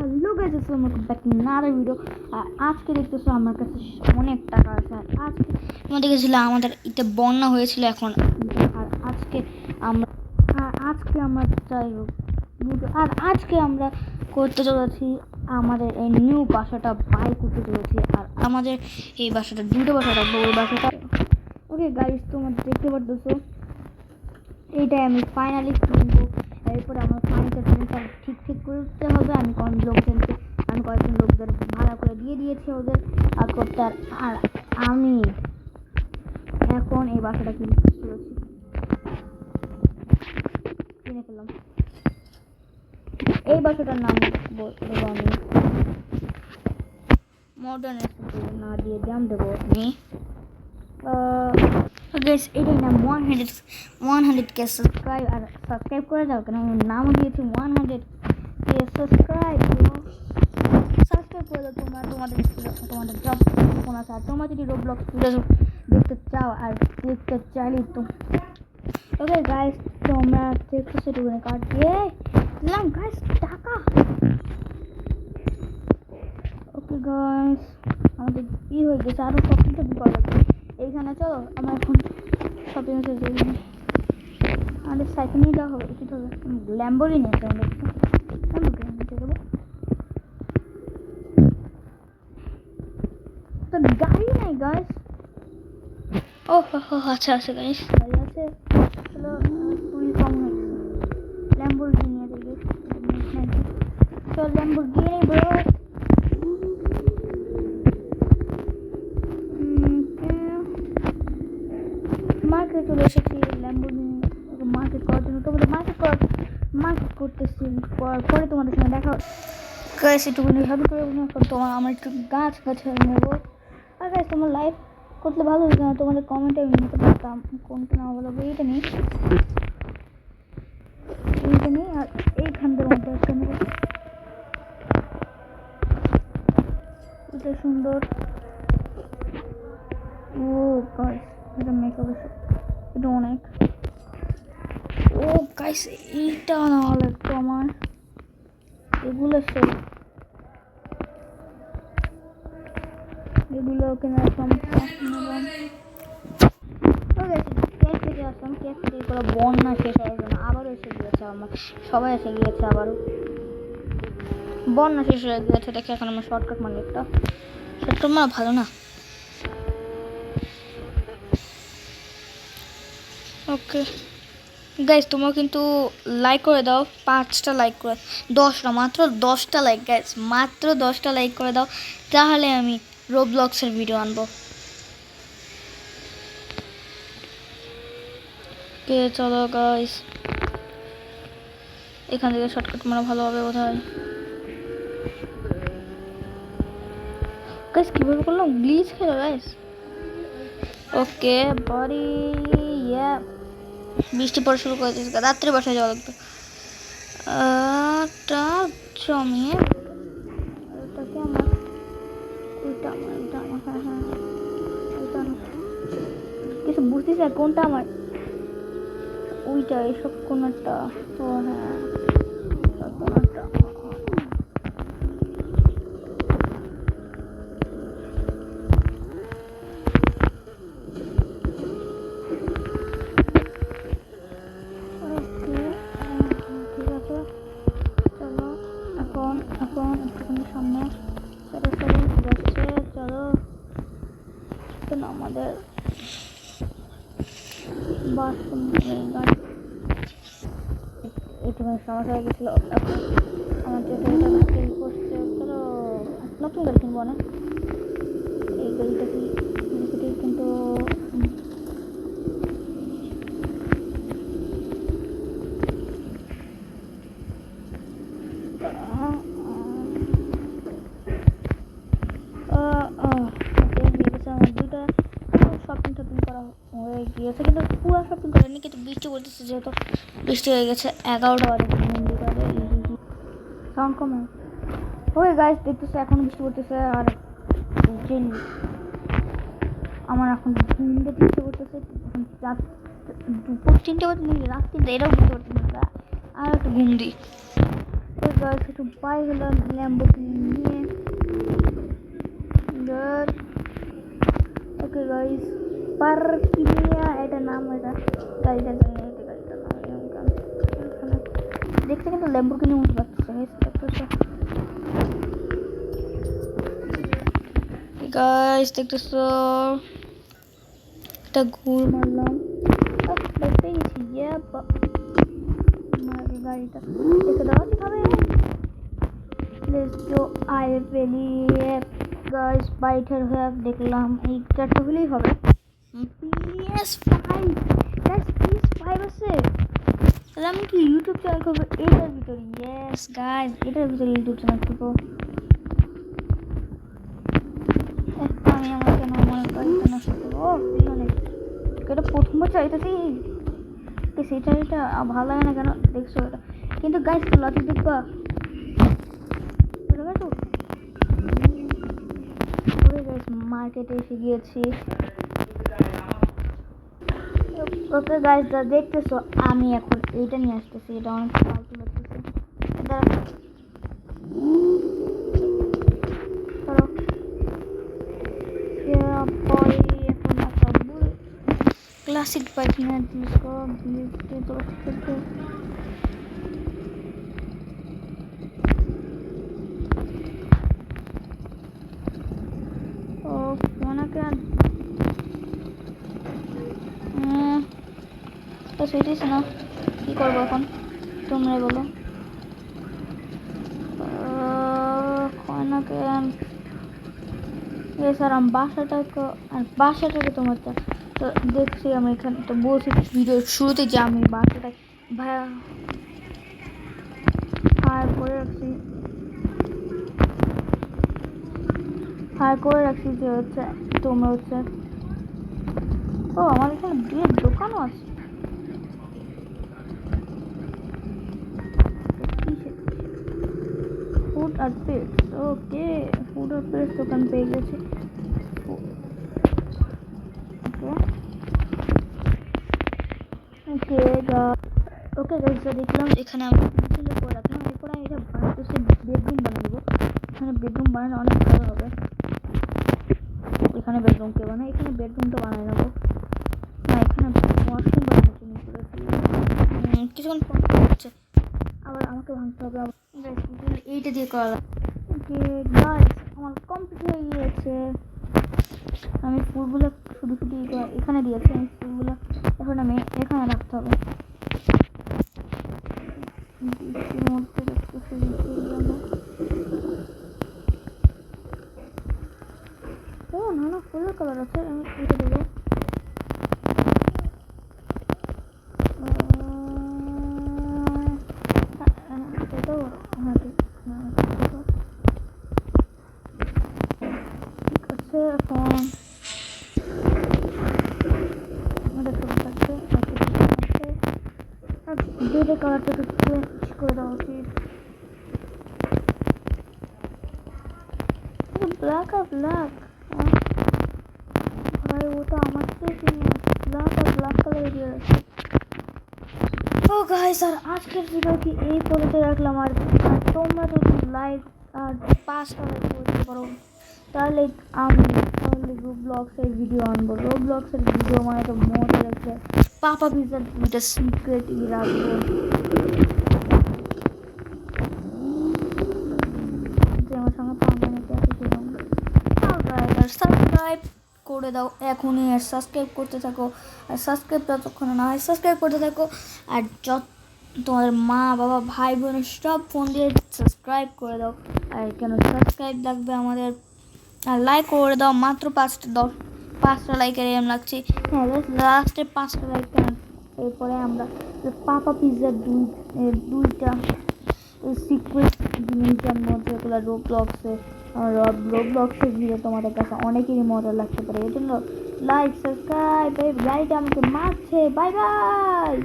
Hello guys আসসালামু আলাইকুম। Back another video আর আজকে দেখতেছো আমার কাছে অনেক টাকা আছে। আর আজকে তোমরা দেখেছিল আমাদের ইতে বন্যা হয়েছিল এখন। আর আজকে আমরা আর আজকে আমরা যাই হোক আর আজকে আমরা করতে চলেছি আমাদের এই নিউ বাসাটা বাই করতে চলেছি। আর আমাদের এই বাসাটা, দুটো বাসাটা বড় বাসাটা। ওকে গাইস তোমরা দেখতে পারতেছো, এইটাই আমি ফাইনালি কিনবো। এরপরে আমার ফার্নিচার ফার্নিচার ঠিক ঠিক করতে হবে। আমি কোন লোকজনকে আমি কয়েকজন লোকদের ভাড়া করে দিয়ে দিয়েছি ওদের। আর করতে আর আর আমি এখন এই বাসাটা কিনতে চলেছি কিনে ফেললাম। এই বাসাটার নাম বল- দেবো আমি মডার্ন না দিয়ে দাম দেবো। আমি গাইস এটাই নাম ওয়ান হান্ড্রেড ওয়ান হান্ড্রেড কে সাবস্ক্রাইব আর সাবস্ক্রাইব করে দাও, কেন আমার নামও দিয়েছি ওয়ান হান্ড্রেড কে সাবস্ক্রাইব সাবস্ক্রাইব করে দাও তোমরা, তোমাদের তোমাদের জব কোন আছে, আর তোমরা যদি রোবলক্স দেখতে চাও আর দেখতে চাইলে তো ওকে গাইস তোমরা দেখো সেটুকুনে কাটিয়ে দিলাম গাইস টাকা। ওকে গাইস আমাদের ই হয়ে গেছে আরও শপিংটা করা লাগবে এইখানে চলো আমার এখন শপিং এসে যাই। আমাদের সাইকেল নিয়ে যাওয়া হবে উচিত হবে ল্যাম্বোরি নিয়ে যাব। তো গাড়ি নাই গাইস ও হো আচ্ছা আচ্ছা গাইস গাড়ি আছে। চলো খুবই কম ল্যাম্বোর্গিনি নিয়ে দেখি চল ল্যাম্বোর্গিনি ব্রো মার্কেট চলে এসেছি ল্যাম্বোর্গিনি মার্কেট করার জন্য তোমাদের মার্কেট করার মার্কেট করতেছি পর- পরে তোমাদের সঙ্গে দেখা গাছ একটুখানি ভাবি করে তোমার আমার একটু গাছ গাছে নেব আর গাছ তোমার লাইফ করলে ভালো হতো না? তোমাদের কমেন্টে আমি নিতে পারতাম। কোনটা না হবে এইটা নেই। এইটা নেই আর এইখানটার মধ্যে একটা নেব। এটা সুন্দর। ও গাইস এটা মেকআপ এটা অনেক। ও গাইস এইটা না হলে একটু আমার। এগুলো সেই এগুলো কেনার সম্ভব থেকে আসলাম। কেক থেকে করে বন্যা শেষ হওয়ার জন্য আবারও এসে গিয়েছে আমার। সবাই এসে গিয়েছে আবারও। বন্যা শেষ হয়ে গিয়েছে দেখে এখন আমার শর্টকাট মানে একটা শর্টকাট মানে ভালো না। ওকে। গাইজ তোমরা কিন্তু লাইক করে দাও, পাঁচটা লাইক করে দশটা মাত্র দশটা লাইক গাইজ মাত্র দশটা লাইক করে দাও। তাহলে আমি রোবলক্সের ভিডিও আনব। কে চলো গাইজ এখান থেকে শর্টকাট মারা ভালো হবে বোধ হয় গাইজ কীভাবে করলাম? গ্লিচ খেলো গাইজ ওকে বডি ইয়া বৃষ্টি পড়া শুরু করে দিয়েছে। রাত্রে বাসায় যাওয়া লাগতো একটা জমিয়ে ওইটা আমার এটা আমার হ্যাঁ হ্যাঁ ওইটা। কিছু বুঝতেছি না কোনটা আমার? ওইটা, এসব কোনটা? ও হ্যাঁ কোনটা ওকে ঠিক আছে চলো এখন এখন একটুখানি সামনে চলো চলো যাচ্ছে চলো এখন আমাদের বাস গাড়ি সমস্যা হয়ে গেছিল আমার যেটা করছে তো নতুন করে কিনবো না এই গাড়িটা কি গাড়িটি কিন্তু শপিং টপিং করা গিয়েছে কিন্তু পুরো শপিং করেনি কিন্তু বৃষ্টি পড়তেছে, যেহেতু বৃষ্টি হয়ে গেছে, এগারোটা বাজে মন্দির বাজে সাউন্ড ওই গাছ। দেখতেছে এখন বৃষ্টি পড়তেছে আর আমার এখন তিনটে করতেছে এখন রাত দুপুর তিনটে বাজে রাত তিনটে, এটাও পারছি না আর একটু ঘুম দিই। তো গাছ একটু পাই হলাম ল্যাম্বোগিনি নিয়ে. ওকে গাইস পার্কিনিয়া এটা নাম এটা গাড়িটা জানি না এটা গাড়িটার নাম এখানে দেখতে কিন্তু ল্যাম্বোগিনি মতো লাগতেছে গাইস দেখতেছো গাইস দেখতেছো একটা ঘুর মারলাম আহ, বাইক পেয়ে গেছি ইয়া গাড়িটা দেখে দাও কীভাবে লেটস গো আই ভ্যালি গাইস বাইটার হয়ে দেখলাম এই চারটে হলেই হবে PS five guys PS five আছে তাহলে আমি কি ইউটিউব চ্যানেল করব এটার ভিতরে ইয়েস গাইস এটার ভিতরে ইউটিউব চ্যানেল করব আমি আমার কেন আমার গাড়িটা নষ্ট ও এটা প্রথমবার চাইতেছি তো সেটা এটা ভালো লাগে না কেন দেখছ এটা কিন্তু গাইস লজিক দেখবা মার্কেটে এসে গিয়েছি ওকে গাইস যা দেখতেছো, আমি এখন এইটা নিয়ে আসতেছি, এটা অনেক ফালতু লাগতেছে। ক্লাসিক বাইক নিয়ে ডিসকো বিউটি তো করতে তো সেটাই না। কী করব এখন? তোমরা বলো। এ স্যার, আমি বাসাটাকে আর বাসাটাকে তোমার তো দেখছি আমি এখানে তো বলছি ভিডিওর শুরুতে যে আমি বাসাটাকে ভাইয়া হায়ার করে রাখছি। হায়ার করে রাখছি যে হচ্ছে তোমরা হচ্ছে ও, আমার এখানে বিয়ের দোকানও আছে। আর পেটস ওকে ফুড আর দোকান পেয়ে গেছি। ওকে। ওকে গাইস দেখলাম এখানে আমি পেন্সিল করে রাখলাম এরপর আমি এটা বানাতেছি বেডরুম বানিয়ে দেবো। এখানে বেডরুম বানালে অনেক ভালো হবে। এখানে বেডরুম কে বানাই এখানে বেডরুমটা বানাই নেব না এখানে ওয়াশরুম বানানোর জন্য কিছুক্ষণ পর হচ্ছে আবার আমাকে ভাঙতে হবে এইটা দিয়ে গাইস আমার কমপ্লিট হয়ে গিয়েছে। আমি ফুলগুলো শুধু শুধু এখানে দিয়েছি আমি ফুলগুলো এখন আমি এখানে রাখতে হবে। না না ফুলের কালার আছে আমি এটা দেবো আহ, এটাও হ্যাঁ ঠিক হ্যাঁ, ঠিক আছে। ঠিক আছে এখন আমাদের সব থাকছে আর বেডের কালারটা একটু চেঞ্জ করে দেওয়া উচিত ব্ল্যাক আর ব্ল্যাক ভাই ওটা আমার থেকে ব্ল্যাক আর ব্ল্যাক কালার দিয়ে আছে ও গাইস আর আজকের ভিডিও কি এই পর্যন্ত রাখলাম আর আর তোমরা যদি লাইক আর পাঁচটা লাইক করতে পারো তাহলে আমি তাহলে ব্লগসের ভিডিও আনব রো ব্লগসের ভিডিও মানে তো মজা লাগছে পিজার দুইটা সিক্রেট ই রাখব যে আমার সঙ্গে পাঙ্গা নিতে আসে সাবস্ক্রাইব করে দাও এখনই আর সাবস্ক্রাইব করতে থাকো আর সাবস্ক্রাইব যতক্ষণ না হয় সাবস্ক্রাইব করতে থাকো আর যত তোমাদের মা বাবা ভাই বোন সব ফোন দিয়ে সাবস্ক্রাইব করে দাও আর কেন সাবস্ক্রাইব লাগবে আমাদের আর লাইক করে দাও মাত্র পাঁচটা দাও পাঁচটা লাইকের এম লাগছে। হ্যাঁ লাস্টে পাঁচটা লাইক এরপরে আমরা পাপা পিৎজার দুই দুইটা সিক্রেট জিনিসের মধ্যে রব রোবলক্সে রোবলক্সে গিয়ে তোমাদের কাছে অনেকেরই মজা লাগতে পারে। এই জন্য লাইক সাবস্ক্রাইব এই গাড়িটা আমাকে মারছে। Bye bye